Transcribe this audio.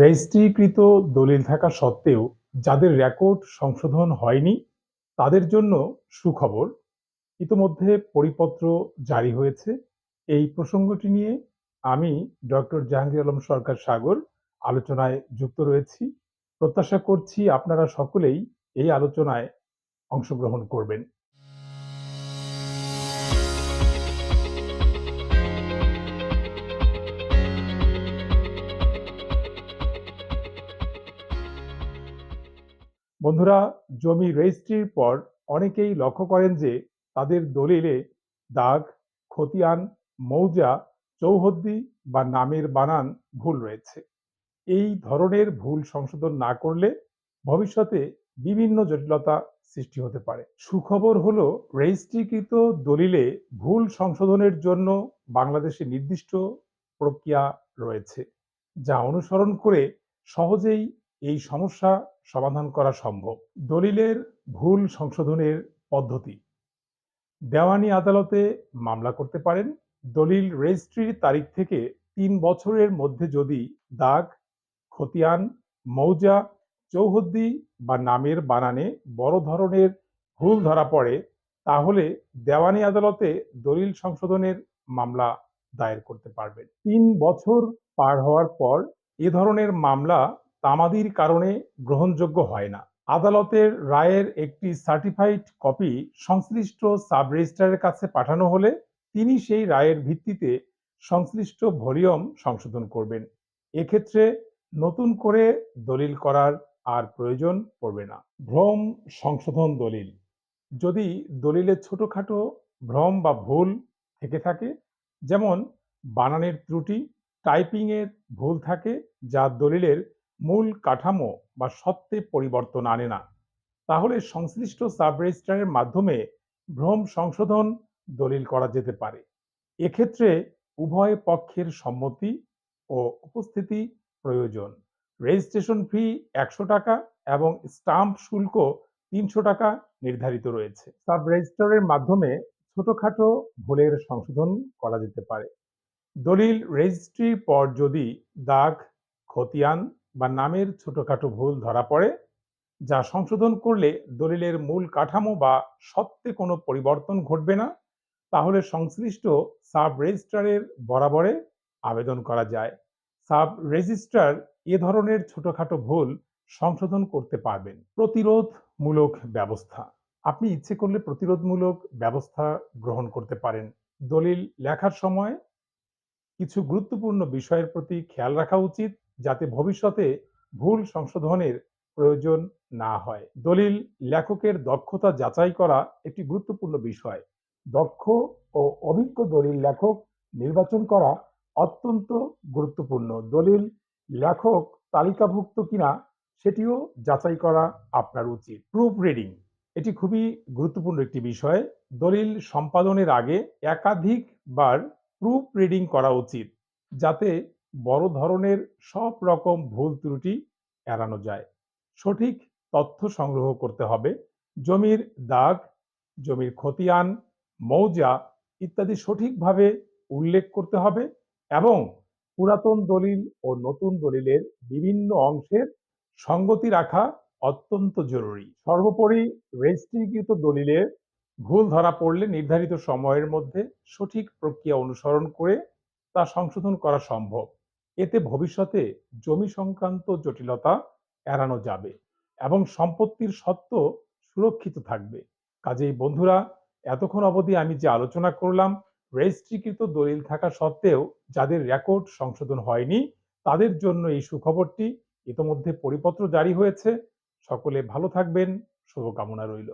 রেজিস্ট্রিকৃত দলিল থাকা সত্ত্বেও যাদের রেকর্ড সংশোধন হয়নি, তাদের জন্য সুখবর ইতোমধ্যে পরিপত্র জারি হয়েছে। এই প্রসঙ্গটি নিয়ে আমি ডক্টর জাহাঙ্গীর আলম সরকার সাগর আলোচনায় যুক্ত রয়েছি। প্রত্যাশা করছি আপনারা সকলেই এই আলোচনায় অংশগ্রহণ করবেন। বন্ধুরা, জমি রেজিস্ট্রির পর অনেকেই লক্ষ্য করেন যে তাদের দলিলে দাগ, খতিয়ান, মৌজা, চৌহদ্দি বা নামের বানান ভুল রয়েছে। এই ধরনের ভুল সংশোধন না করলে ভবিষ্যতে বিভিন্ন জটিলতা সৃষ্টি হতে পারে। সুখবর হলো রেজিস্ট্রিকৃত দলিলে ভুল সংশোধনের জন্য বাংলাদেশে নির্দিষ্ট প্রক্রিয়া রয়েছে, যা অনুসরণ করে সহজেই এই সমস্যা সমাধান করা সম্ভব। দলিলের ভুল সংশোধনের পদ্ধতি। দেওয়ানি আদালতে মামলা করতে পারেন। দলিল রেজিস্ট্রির তারিখ থেকে তিন বছরের মধ্যে যদি দাগ, খতিয়ান, মৌজা, চৌহদ্দি বা নামের বানানে বড় ধরনের ভুল ধরা পড়ে, তাহলে দেওয়ানি আদালতে দলিল সংশোধনের মামলা দায়ের করতে পারবেন। তিন বছর পার হওয়ার পর এ ধরনের মামলা তামাদির কারণে গ্রহণযোগ্য হয় না। আদালতের রায়ের একটি সার্টিফাইড কপি সংশ্লিষ্ট সাব রেজিস্ট্রারের কাছে পাঠানো হলে তিনি সেই রায়ের ভিত্তিতে সংশ্লিষ্ট ভলিউম সংশোধন করবেন। এক্ষেত্রে নতুন করে দলিল করার আর প্রয়োজন পড়বে না। ভ্রম সংশোধন দলিল। যদি দলিলে ছোটখাটো ভ্রম বা ভুল থেকে থাকে, যেমন বানানের ত্রুটি, টাইপিংয়ের ভুল থাকে, যা দলিলের মূল কাঠামো বা সত্ত্বে পরিবর্তন আনে না। তাহলে সংশ্লিষ্ট সাব রেজিস্ট্রারের মাধ্যমে ভ্রম সংশোধন দলিল করা যেতে পারে। এক্ষেত্রে উভয় পক্ষের সম্মতি ও উপস্থিতি প্রয়োজন। রেজিস্ট্রেশন ফি একশো টাকা এবং স্টাম্প শুল্ক তিনশো টাকা নির্ধারিত রয়েছে। সাব রেজিস্ট্রারের মাধ্যমে ছোটখাটো ভুলের সংশোধন করা যেতে পারে। দলিল রেজিস্ট্রির পর যদি দাগ, খতিয়ান বা নামের ছোটখাটো ভুল ধরা পড়ে, যা সংশোধন করলে দলিলের মূল কাঠামো বা সত্ত্বে কোনো পরিবর্তন ঘটবে না, তাহলে সংশ্লিষ্ট সাব রেজিস্ট্রারের বরাবরে আবেদন করা যায়। সাব রেজিস্ট্রার এ ধরনের ছোটখাটো ভুল সংশোধন করতে পারবেন। প্রতিরোধমূলক ব্যবস্থা। আপনি ইচ্ছে করলে প্রতিরোধমূলক ব্যবস্থা গ্রহণ করতে পারেন। দলিল লেখার সময় কিছু গুরুত্বপূর্ণ বিষয়ের প্রতি খেয়াল রাখা উচিত। যাতে ভবিষ্যতে ভুল সংশোধনের প্রয়োজন না হয়। দলিল লেখকের দক্ষতা যাচাই করা একটি গুরুত্বপূর্ণ বিষয়। দক্ষ ও অভিজ্ঞ দলিল লেখক নির্বাচন করা অত্যন্ত গুরুত্বপূর্ণ। দলিল লেখক তালিকাভুক্ত কিনা সেটিও যাচাই করা আপনার উচিত। প্রুফ রিডিং এটি খুবই গুরুত্বপূর্ণ একটি বিষয়। দলিল সম্পাদনের আগে একাধিকবার প্রুফ রিডিং করা উচিত যাতে বড় ধরনের সব রকম ভুল ত্রুটি এড়ানো যায়। সঠিক তথ্য সংগ্রহ করতে হবে। জমির দাগ, জমির খতিয়ান, মৌজা ইত্যাদি সঠিকভাবে উল্লেখ করতে হবে এবং পুরাতন দলিল ও নতুন দলিলের বিভিন্ন অংশের সঙ্গতি রাখা অত্যন্ত জরুরি। সর্বোপরি রেজিস্ট্রিকৃত দলিলের ভুল ধরা পড়লে নির্ধারিত সময়ের মধ্যে সঠিক প্রক্রিয়া অনুসরণ করে তা সংশোধন করা সম্ভব। এতে ভবিষ্যতে জমি সংক্রান্ত জটিলতা এড়ানো যাবে এবং সম্পত্তির সত্ত্ব সুরক্ষিত থাকবে। কাজেই বন্ধুরা, এতক্ষণ অবধি আমি যে আলোচনা করলাম, রেজিস্ট্রিকৃত দলিল থাকা সত্ত্বেও যাদের রেকর্ড সংশোধন হয়নি, তাদের জন্য এই সুখবরটি ইতোমধ্যে পরিপত্র জারি হয়েছে। সকলে ভালো থাকবেন, শুভকামনা রইল।